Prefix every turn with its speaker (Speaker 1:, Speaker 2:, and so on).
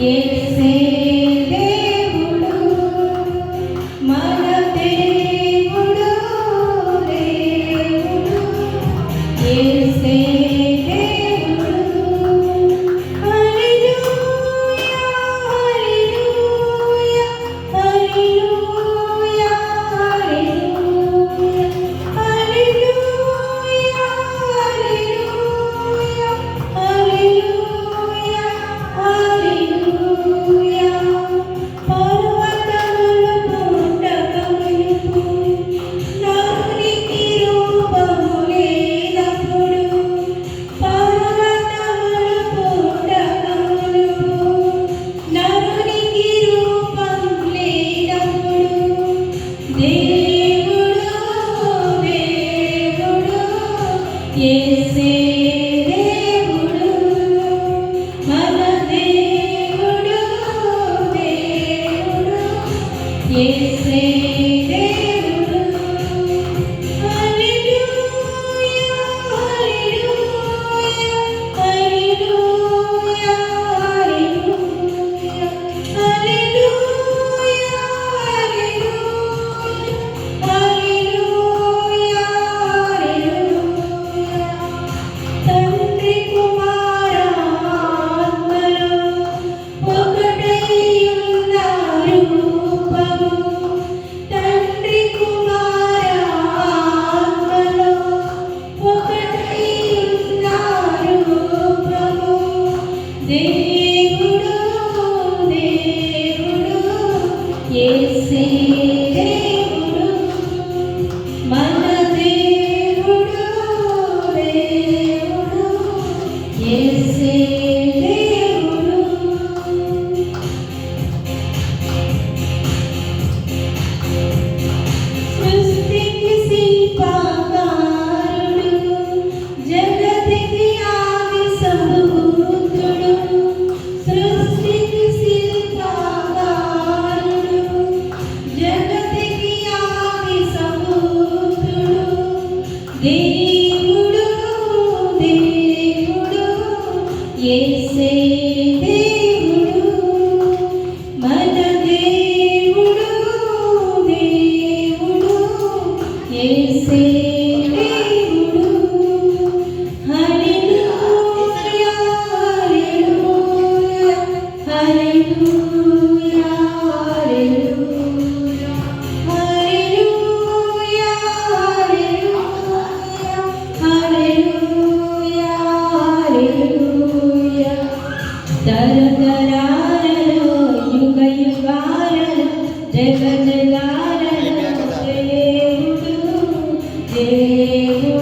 Speaker 1: E ele que దేవుడు ఏసే దేవుడు. మన దేవుడు దేవుడు ఏసే దేవుడు మన దేవుడు దేవుడు ఏసే Hallelujah, hallelujah, hallelujah. తరతరాలలో యుగ యుగాలలో జగ జగాలలో దేవుడు